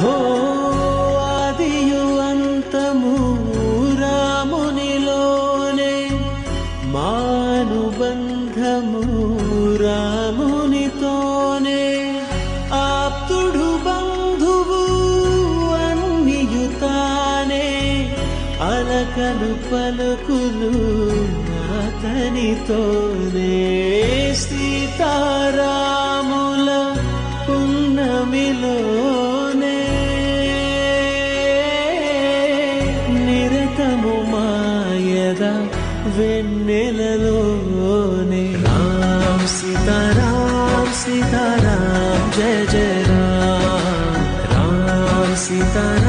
హో ఆదియు అంతము రామునిలోనే మానుబంధము రామునితోనే ఆప్తుడు బంధువు అన్నియుతానే అలకలు పలుకులు అతనితోనే సీతారాముల పున్నమిలోనే వెన్నెలలోనే రామ్ సీతారాం సీతారాం జయ జయ రామ్ రామ్ సీతారాం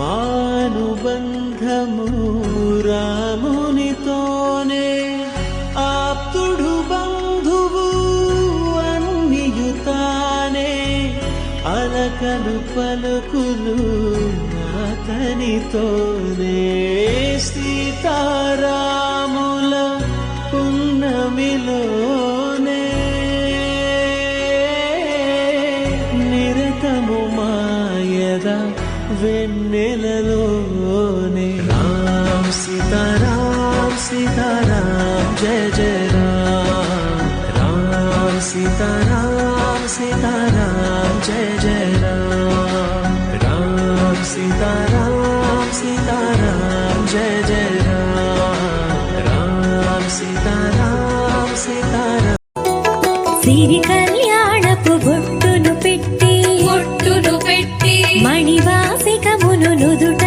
మానుబంధము రామునితోనే ఆప్తుడు బంధువు అన్నియుతానే అలకలు పలుకులు అతనితోనే సీతారాముల పున్నమిలో వెన్నెలలోనే. రామ్ సీతారాం సీతారాం జయ జయ రామ్. రామ్ సీతారాం సీతారాం జయ జయ రామ్. రామ్ సీతారాం సీతారాం జయ జయ రామ్. రామ్ సీతారాం సీతారాం సిరి నివాసికమును నుదుట